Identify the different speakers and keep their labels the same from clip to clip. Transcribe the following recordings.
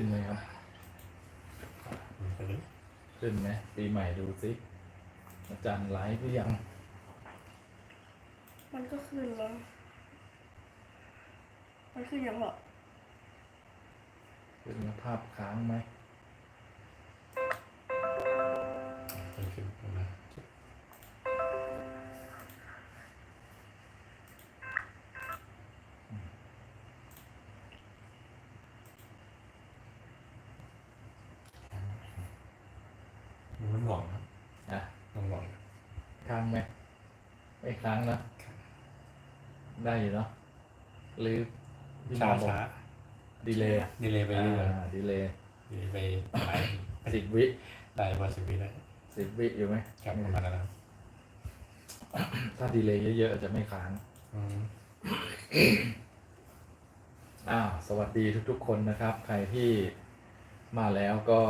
Speaker 1: ขึ้นไหมครับ
Speaker 2: มันไปเลย
Speaker 1: ขึ้นไหมปีใหม่ดูสิอาจารย์ไลฟ์หรือยัง
Speaker 3: มันก็ขึ้นแล้ว มันขึ้นยังหรอ
Speaker 1: ขึ้นแล้วภาพค้างไหม
Speaker 2: มันขึ้นนะมันหลงครับ
Speaker 1: อะ
Speaker 2: มันหลง
Speaker 1: ค้างไหม ไม่ค้างนะได้อยู่เนาะหรือพี่หม
Speaker 2: ช้า
Speaker 1: อบอก
Speaker 2: ช้า
Speaker 1: ดีเลย
Speaker 2: ดีเลยไปเรื่อย
Speaker 1: ดีเลย
Speaker 2: ดีเลยไปหลาย
Speaker 1: สิบวิ
Speaker 2: ได้พอสิบวิได้
Speaker 1: สิบวิอยู่ไหม
Speaker 2: ครับประมาณนั้นนะครับ
Speaker 1: ถ้าดีเลยเยอะๆจะไม่ค้าง
Speaker 2: อืม
Speaker 1: อ้าวสวัสดีทุกๆ คนนะครับ ใครที่มาแล้วก็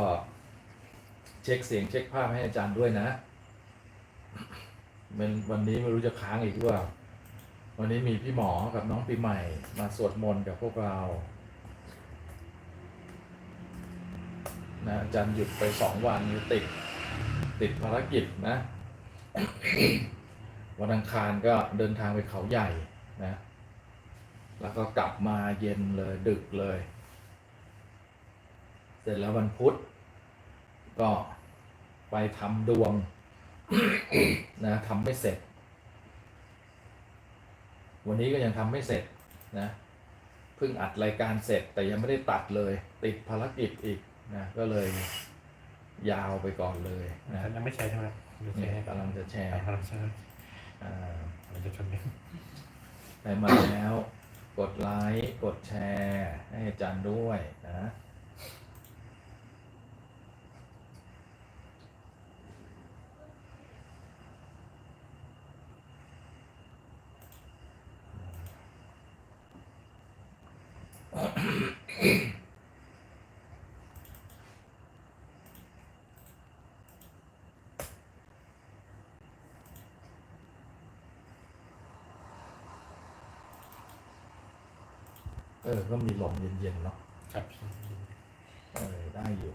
Speaker 1: เช็คเสียงเช็คภาพให้อาจารย์ด้วยนะ มันวันนี้ไม่รู้จะค้างอีกหรือเปล่าวันนี้มีพี่หมอกับน้องปีใหม่ มาสวดมนต์กับพวกเรานะจารย์หยุดไปสองวันติด ติดภารกิจนะ วันอังคารก็เดินทางไปเขาใหญ่นะ แล้วก็กลับมาเย็นเลยดึกเลย เสร็จแล้ววันพุธก็ไปทำดวง นะทำไม่เสร็จ วันนี้ก็ยังทำไม่เสร็จนะเพิ่งอัดรายการเสร็จแต่ยังไม่ได้ตัดเลย ติดภารกิจอีกนะก็เลยยาวไปก่อนเลยนะ
Speaker 2: ยังไม่ใช่ใช่ไหมเดี๋ยว
Speaker 1: เนี่ย
Speaker 2: ใช้
Speaker 1: กำลังจะแชร์
Speaker 2: กำลังใช้
Speaker 1: อ่า
Speaker 2: มันจะชนกัน
Speaker 1: ใครมาแล้ว กดไลค์กดแชร์ ให้อาจารย์ด้วยนะ ออ ก็มีลมเย็นๆเนาะ
Speaker 2: ครับ
Speaker 1: เออได้อยู่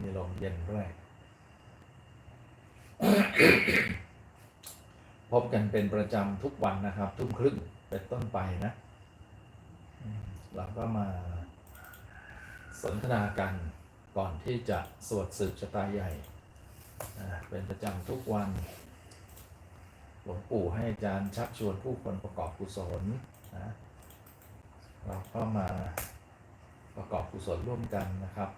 Speaker 1: มีลมเย็นด้วยพบกันเป็นประจำทุกวันนะครับ ทุ่มครึ่งเป็นต้นไปนะอืมเราก็มาสนทนากันก่อนที่จะสวดสืบชะตาใหญ่อ่าเป็นประจำทุกวันหลวงปู่ให้อาจารย์ชักชวนผู้คนประกอบกุศลนะ เราก็มาประกอบกุศลร่วมกันนะครับ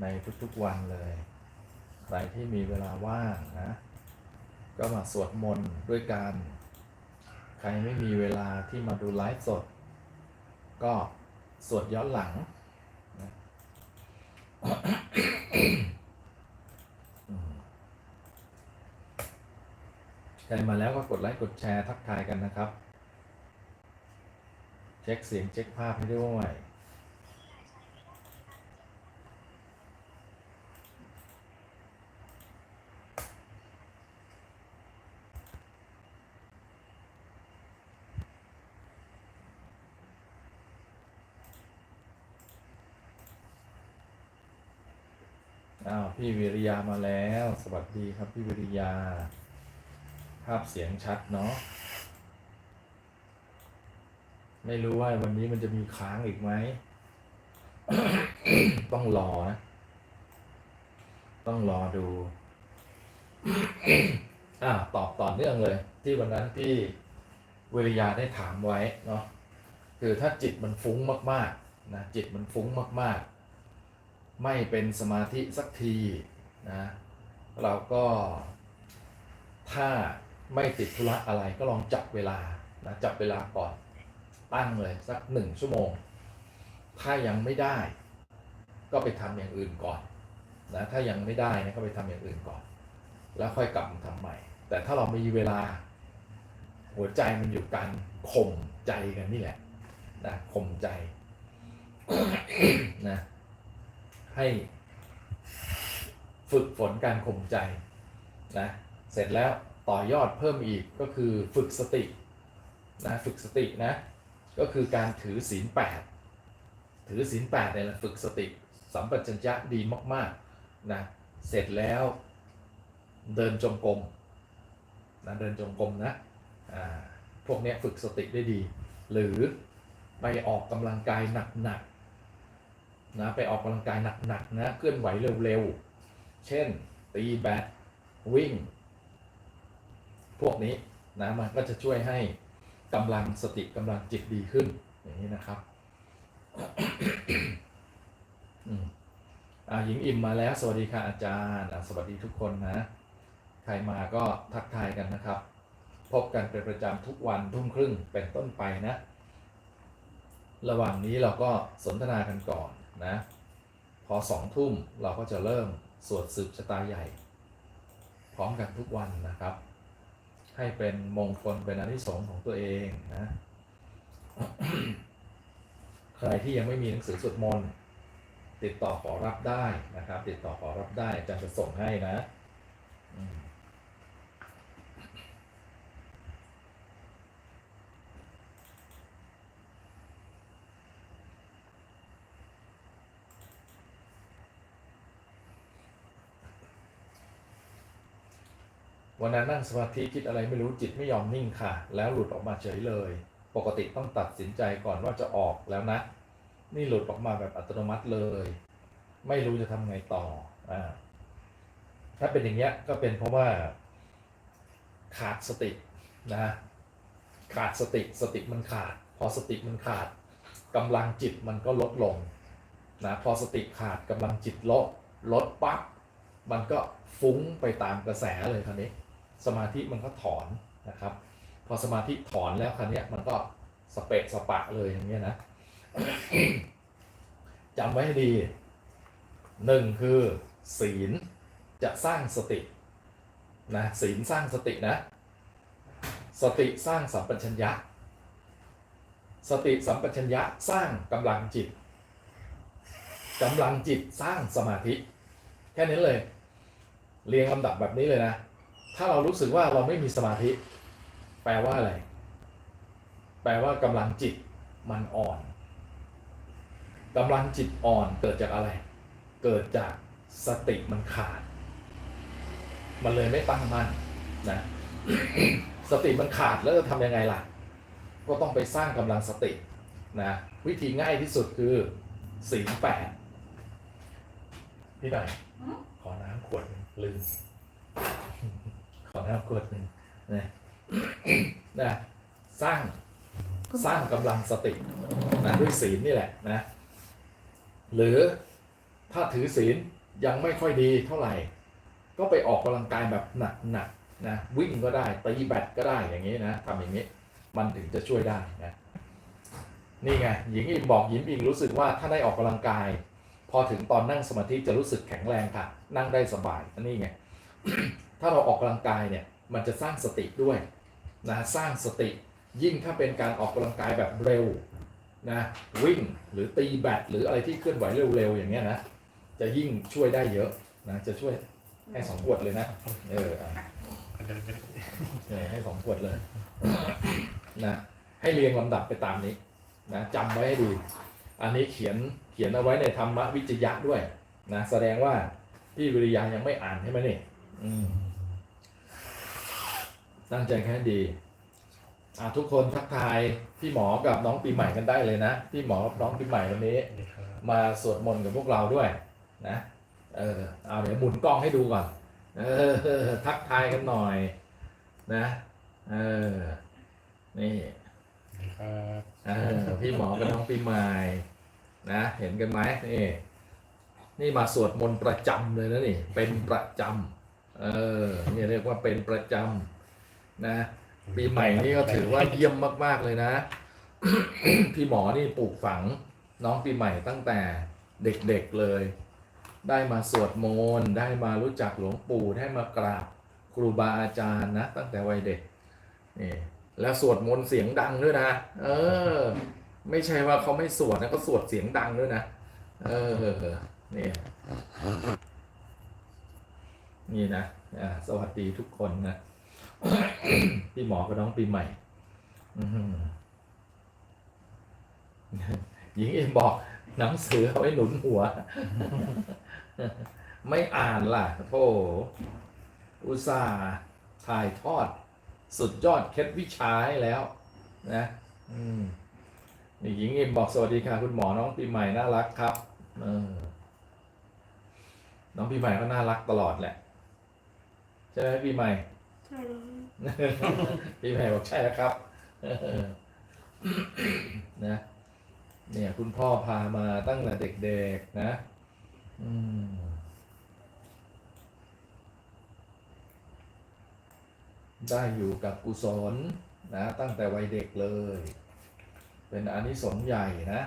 Speaker 1: ในทุกๆวันเลย ใครที่มีเวลาว่างนะ ก็มาสวดมนต์ด้วยกัน ใครไม่มีเวลาที่มาดูไลฟ์สด ก็สวดย้อนหลังนะใครมาแล้วก็กดไลค์กดแชร์ทักทายกันนะครับ เช็คเสียงเช็คภาพให้ด้วยอ้าวพี่วิริยามาแล้ว สวัสดีครับพี่วิริยา ภาพเสียงชัดเนาะ ไม่รู้ว่าวันนี้มันจะมีค้างอีกไหม ต้องรอนะ ต้องรอดูอ่าตอบต่อเนื่องเลย ที่วันนั้นที่เวริยาได้ถามไว้เนาะคือถ้าจิตมันฟุ้งมากๆนะจิตมันฟุ้งมาก ๆ ไม่เป็นสมาธิสักทีนะเราก็ถ้าไม่ติดธุระอะไรก็ลองจับเวลานะจับเวลาก่อน ตั้งเลยสักหนึ่งชั่วโมง ถ้ายังไม่ได้ ก็ไปทำอย่างอื่นก่อนนะถ้ายังไม่ได้นะก็ไปทำอย่างอื่นก่อน แล้วค่อยกลับมาทำใหม่ แต่ถ้าเรามีเวลา หัวใจมันอยู่การข่มใจกันนี่แหละนะข่มใจนะให้ฝึกฝนการข่มใจนะเสร็จแล้วต่อยอดเพิ่มอีกก็คือฝึกสตินะฝึกสตินะ ก็คือการถือศีลแปดถือศีลแปดเนี่ยฝึกสติสัมปชัญญะดีมากๆนะเสร็จแล้วเดินจงกรมนะเดินจงกรมนะพวกนี้ฝึกสติได้ดี หรือไปออกกำลังกายหนักๆนะไปออกกำลังกายหนักๆนะเคลื่อนไหวเร็วๆ เช่นตีแบดวิ่ง พวกนี้นะมันก็จะช่วยให้ กำลังสติกำลังจิตดีขึ้นอย่างนี้นะครับอ่าหญิงอิ่มมาแล้ว สวัสดีค่ะอาจารย์สวัสดีทุกคนนะ ใครมาก็ทักทายกันนะครับ พบกันเป็นประจำทุกวันทุ่มครึ่งเป็นต้นไปนะ ระหว่างนี้เราก็สนทนากันก่อนนะ พอสองทุ่มเราก็จะเริ่มสวดสืบชะตาใหญ่ พร้อมกันทุกวันนะครับ ให้เป็นมงคลเป็นอนิสงส์ของตัวเองนะใครที่ยังไม่มีหนังสือสวดมนต์ติดต่อขอรับได้นะครับ ติดต่อขอรับได้อาจารย์จะส่งให้นะ วันนั้นนั่งสมาธิคิดอะไรไม่รู้จิตไม่ยอมนิ่งค่ะ แล้วหลุดออกมาเฉยเลย ปกติต้องตัดสินใจก่อนว่าจะออกแล้วนะ นี่หลุดออกมาแบบอัตโนมัติเลย ไม่รู้จะทำไงต่ออ่าถ้าเป็นอย่างเงี้ยก็เป็นเพราะว่าขาดสตินะขาดสติสติมันขาด พอสติมันขาดกำลังจิตมันก็ลดลงนะพอสติขาดกำลังจิตลดลดปั๊บมันก็ฟุ้งไปตามกระแสเลยคราวนี้ สมาธิมันก็ถอนนะครับ พอสมาธิถอนแล้วคราวนี้มันก็สเปะสปะเลยอย่างเงี้ยนะจำไว้ให้ดีหนึ่งคือศีลจะสร้างสตินะศีลสร้างสตินะ สติสร้างสัมปชัญญะ สติสัมปชัญญะสร้างกำลังจิตกำลังจิตสร้างสมาธิ แค่นี้เลย เรียงลำดับแบบนี้เลยนะ ถ้าเรารู้สึกว่าเราไม่มีสมาธิ แปลว่าอะไร แปลว่ากำลังจิตมันอ่อนกำลังจิตอ่อนเกิดจากอะไร เกิดจากสติมันขาด มันเลยไม่ตั้งมั่นนะ สติมันขาดแล้วจะทำยังไงล่ะ ก็ต้องไปสร้างกำลังสตินะวิธีง่ายที่สุดคือศีลแปดพี่หน่อยขอน้ำขวดหนึ่งลืมข อน้ำขวดหนึ่งนะนะสร้างสร้างกำลังสตินะด้วยศีลนี่แหละนะ หรือถ้าถือศีลยังไม่ค่อยดีเท่าไหร่ ก็ไปออกกำลังกายแบบหนักๆนะวิ่งก็ได้ตีแบดก็ได้อย่างนี้นะทำอย่างนี้มันถึงจะช่วยได้นะนี่ไงหญิงอิมบอกหญิงอิงรู้สึกว่าถ้าได้ออกกำลังกาย พอถึงตอนนั่งสมาธิจะรู้สึกแข็งแรงค่ะ นั่งได้สบายนนี้ไง ถ้าเราออกกำลังกายเนี่ยมันจะสร้างสติด้วยนะสร้างสติยิ่งถ้าเป็นการออกกำลังกายแบบเร็วนะวิ่งหรือตีแบดหรืออะไรที่เคลื่อนไหวเร็วๆอย่างเงี้ยนะจะยิ่งช่วยได้เยอะนะจะช่วยให้สองขวดเลยนะเอออะ
Speaker 2: อันนี้ไม่ได้
Speaker 1: เออให้สองขวดเลยนะให้เรียงลำดับไปตามนี้นะจำไว้ให้ดี อันนี้เขียนเขียนเอาไว้ในธรรมวิจยะด้วยนะแสดงว่าพี่วิริยายังไม่อ่านใช่ไหมนี่อืม ตั้งใจแค่ดีอะทุกคนทักทายพี่หมอกับน้องปีใหม่กันได้เลยนะ พี่หมอกับน้องปีใหม่วันนี้
Speaker 2: ดีครับ
Speaker 1: มาสวดมนต์กับพวกเราด้วยนะ เออเอาเดี๋ยวหมุนกล้องให้ดูก่อน เออ ทักทายกันหน่อย นะ เออ นี่
Speaker 2: ดีครับ
Speaker 1: เออพี่หมอกับน้องปีใหม่นะ เห็นกันไหมนี่นี่มาสวดมนต์ประจำเลยนะนี่ เป็นประจำเออนี่เรียกว่าเป็นประจำ นะปีใหม่นี่ก็ถือว่าเยี่ยมมาก ๆ เลยนะ พี่หมอนี่ปลูกฝังน้องปีใหม่ตั้งแต่เด็ก ๆ เลย ได้มาสวดมนต์ได้มารู้จักหลวงปู่ได้มากราบครูบาอาจารย์นะ ตั้งแต่วัยเด็กนี่แล้วสวดมนต์เสียงดังด้วยนะ เออ ไม่ใช่ว่าเขาไม่สวดนะก็สวดเสียงดังด้วยนะ เออนี่นี่นะอ่าสวัสดีทุกคนนะ พี่หมอกับน้องปีใหม่หญิงเอ็มบอกหนังสือเอาไว้หนุนหัว ไม่อ่านล่ะโธ่อุตส่าห์ถ่ายทอด สุดยอดเคล็ดวิชาให้แล้ว นะนี่หญิงเอิมบอกสวัสดีค่ะ คุณหมอน้องปีใหม่น่ารักครับน้องปีใหม่ก็น่ารักตลอดแหละ ใช่ไหมปีใหม่
Speaker 3: ใช่แล้ว
Speaker 1: ปีใหม่บอกใช่แล้วครับนะเนี่ย คุณพ่อพามาตั้งแต่เด็กๆนะอืมได้อยู่กับกุศลนะตั้งแต่วัยเด็กเลย เป็นอานิสงส์ใหญ่นะ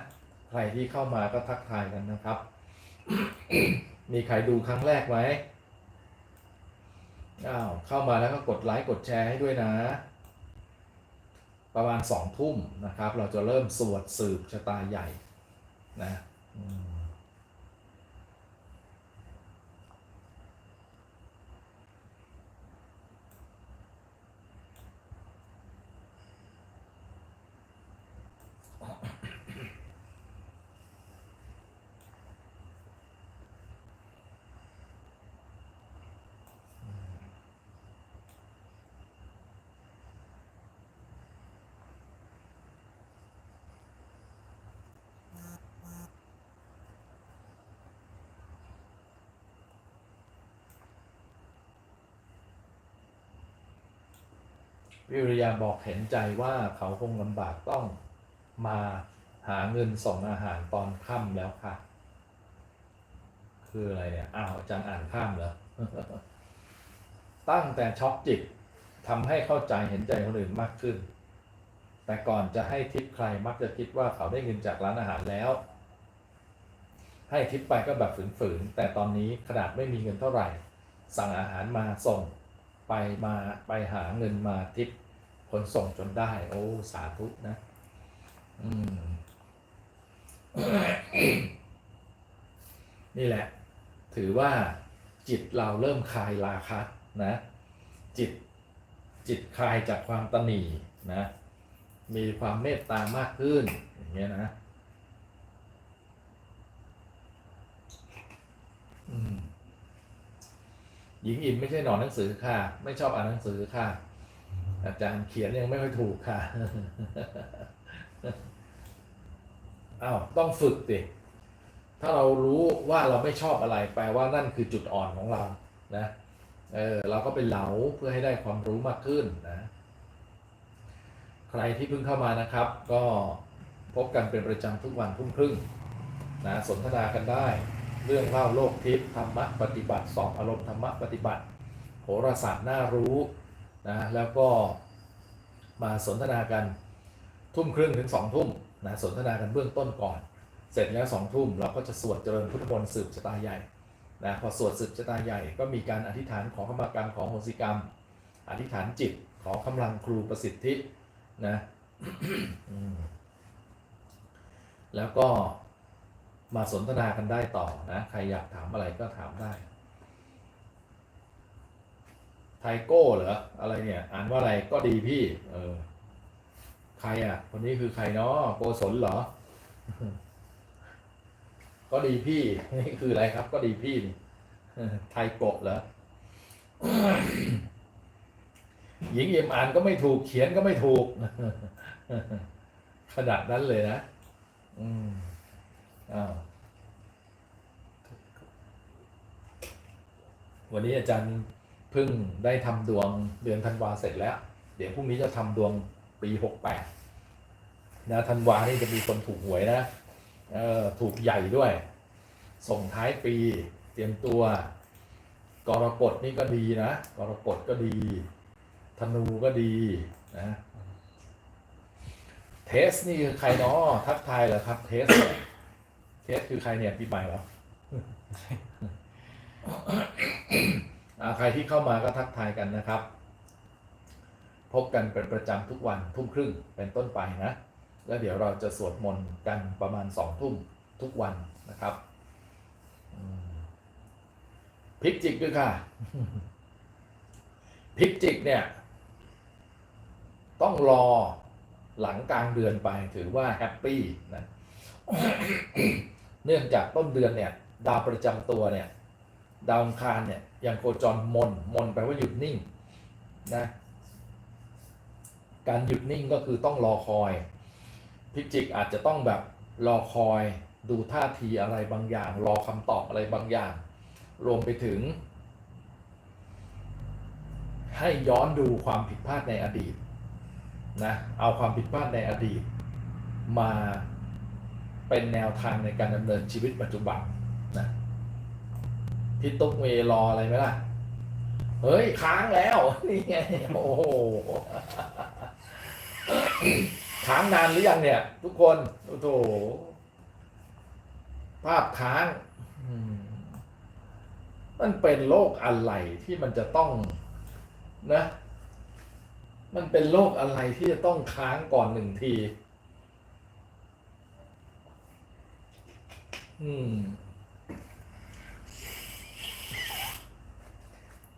Speaker 1: ใครที่เข้ามาก็ทักทายกันนะครับ มีใครดูครั้งแรกไหม อ้าวเข้ามาแล้วก็กดไลค์กดแชร์ให้ด้วยนะ ประมาณสองทุ่มนะครับ เราจะเริ่มสวดสืบชะตาใหญ่นะ วิริยาบอกเห็นใจว่าเขาคงลำบากต้องมาหาเงินส่งอาหารตอนค่ำแล้วค่ะ คืออะไรเนี่ย อ้าวอาจารย์อ่านข้ามเหรอ ตั้งแต่ช็อกจิตทำให้เข้าใจเห็นใจคนอื่นมากขึ้น แต่ก่อนจะให้ทิปใครมักจะคิดว่าเขาได้เงินจากร้านอาหารแล้ว ให้ทิปไปก็แบบฝืนๆ แต่ตอนนี้ขนาดไม่มีเงินเท่าไหร่ สั่งอาหารมาส่ง ไปมาไปหาเงินมาทิปขนส่งจนได้ โอ้ สาธุนะ อืม นี่แหละ ถือว่าจิตเราเริ่มคลายราคะนะ จิตจิตคลายจากความตนีนะ มีความเมตตามากขึ้น อย่างเงี้ยนะ อืม หญิงอิมไม่ใช่หนอนหนังสือค่ะ ไม่ชอบอ่านหนังสือค่ะ อาจารย์เขียนยังไม่ค่อยถูกค่ะอ้าวต้องฝึกดิถ้าเรารู้ว่าเราไม่ชอบอะไร แปลว่านั่นคือจุดอ่อนของเรานะเออเราก็ไปเหลาเพื่อให้ได้ความรู้มากขึ้นนะ ใครที่เพิ่งเข้ามานะครับ ก็พบกันเป็นประจำทุกวันทุ่มครึ่งนะสนทนากันได้ เรื่องเล่าโลกทิพย์ธรรมะปฏิบัติสอบอารมณ์ธรรมะปฏิบัติ โหราศาสตร์น่ารู้นะแล้วก็มาสนทนากันทุ่มครึ่งถึงสองทุ่มนะสนทนากันเบื้องต้นก่อน เสร็จแล้วสองทุ่มเราก็จะสวดเจริญพุทธมนต์สืบชะตาใหญ่นะพอสวดสืบชะตาใหญ่ก็มีการอธิษฐานขอขมากรรมของโหสิกรรม อธิษฐานจิตขอกำลังครูประสิทธินะแล้วก็ มาสนทนากันได้ต่อนะ ใครอยากถามอะไรก็ถามได้ ไทโก้เหรอ อะไรเนี่ย อ่านว่าอะไรก็ดีพี่ เออ ใครอะ คนนี้คือใครเนาะโกศลเหรอ ก็ดีพี่ นี่คืออะไรครับ ก็ดีพี่ไทโกะเหรอหญิงเอ็มอ่านก็ไม่ถูกเขียนก็ไม่ถูก ขนาดนั้นเลยนะ อืม วันนี้อาจารย์เพิ่งได้ทำดวงเดือนธันวาเสร็จแล้ว เดี๋ยวพรุ่งนี้จะทำดวงปีหกแปดนะธันวานี่จะมีคนถูกหวยนะเออถูกใหญ่ด้วย ส่งท้ายปี เตรียมตัว กรกฎนี่ก็ดีนะ กรกฎก็ดี ธนูก็ดีนะ เทสนี่คือใครเนาะทักทายเหรอครับ เทส เทสคือใครเนี่ยปีใหม่เหรออาใครที่เข้ามาก็ทักทายกันนะครับ พบกันเป็นประจำทุกวันทุ่มครึ่งเป็นต้นไปนะ แล้วเดี๋ยวเราจะสวดมนต์กันประมาณสองทุ่มทุกวันนะครับพิกจิกด้วยค่ะพิกจิกเนี่ย ต้องรอหลังกลางเดือนไปถือว่าแฮปปี้นะ เนื่องจากต้นเดือนเนี่ยดาวประจำตัวเนี่ยดาวอังคารเนี่ยยังโคจรมนมนแปลว่าหยุดนิ่งนะการหยุดนิ่งก็คือต้องรอคอย พิจิกอาจจะต้องแบบรอคอยดูท่าทีอะไรบางอย่าง รอคำตอบอะไรบางอย่าง รวมไปถึง ให้ย้อนดูความผิดพลาดในอดีตนะเอาความผิดพลาดในอดีตมา เป็นแนวทางในการดำเนินชีวิตปัจจุบันนะพี่ตุ๊กเมย์รออะไรไหมล่ะ เฮ้ย ค้างแล้ว นี่ไงโอ้โหค้างนานหรือยังเนี่ย ทุกคนโอ้โหภาพค้างมันเป็นโรคอะไรที่มันจะต้องนะ มันเป็นโรคอะไรที่จะต้องค้างก่อนหนึ่งที อืม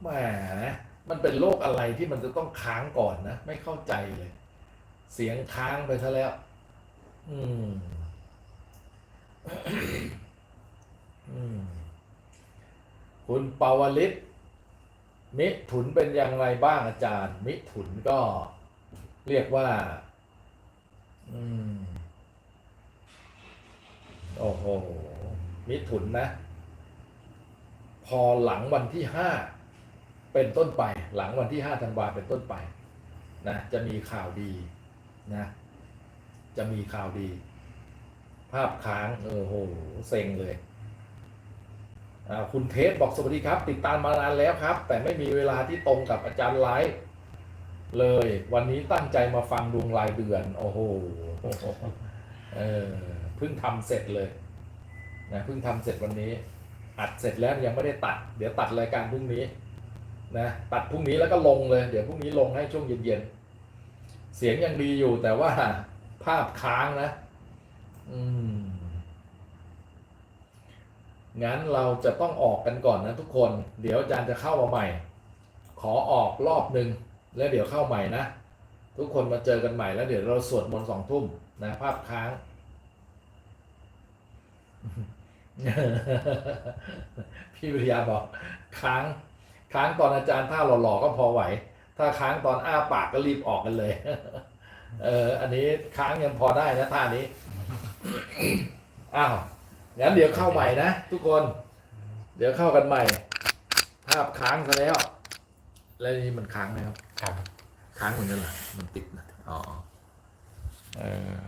Speaker 1: แหมมันเป็นโรคอะไรที่มันจะต้องค้างก่อนนะ ไม่เข้าใจเลย เสียงค้างไปซะแล้ว อืม อืม คุณปาวลิตมิถุนเป็นอย่างไรบ้างอาจารย์ มิถุนก็เรียกว่า อืม โอ้โห มิถุนนะ พอหลังวันที่ห้าเป็นต้นไป หลังวันที่ห้าธันวาเป็นต้นไปนะจะมีข่าวดีนะ จะมีข่าวดี ภาพค้างเออโหเซ็งเลยคุณเทสบอกสวัสดีครับ ติดตามมานานแล้วครับ แต่ไม่มีเวลาที่ตรงกับอาจารย์ไลฟ์เลย วันนี้ตั้งใจมาฟังดวงรายเดือน โอ้โหเออเพิ่งทำเสร็จเลย นะเพิ่งทำเสร็จวันนี้ อัดเสร็จแล้วยังไม่ได้ตัด เดี๋ยวตัดรายการพรุ่งนี้นะตัดพรุ่งนี้แล้วก็ลงเลย เดี๋ยวพรุ่งนี้ลงให้ช่วงเย็นๆ เสียงยังดีอยู่แต่ว่าภาพค้างนะ อืม งั้นเราจะต้องออกกันก่อนนะทุกคน เดี๋ยวอาจารย์จะเข้ามาใหม่ ขอออกรอบหนึ่งแล้วเดี๋ยวเข้าใหม่นะ ทุกคนมาเจอกันใหม่แล้วเดี๋ยวเราสวดมนต์สองทุ่มนะ ภาพค้าง พี่วิทยาบอกค้างค้างตอนอาจารย์ท่าหล่อๆก็พอไหว ถ้าค้างตอนอ้าปากก็รีบออกกันเลยเอออันนี้ค้างยังพอได้นะท่านี้อ้าวงั้นเดี๋ยวเข้าใหม่นะทุกคน เดี๋ยวเข้ากันใหม่ ภาพค้างซะแล้ว แล้วนี่มันค้างไหมครับ
Speaker 2: ครับ
Speaker 1: ค้างเหมือนกันเหรอมันติดนะอ๋อเออ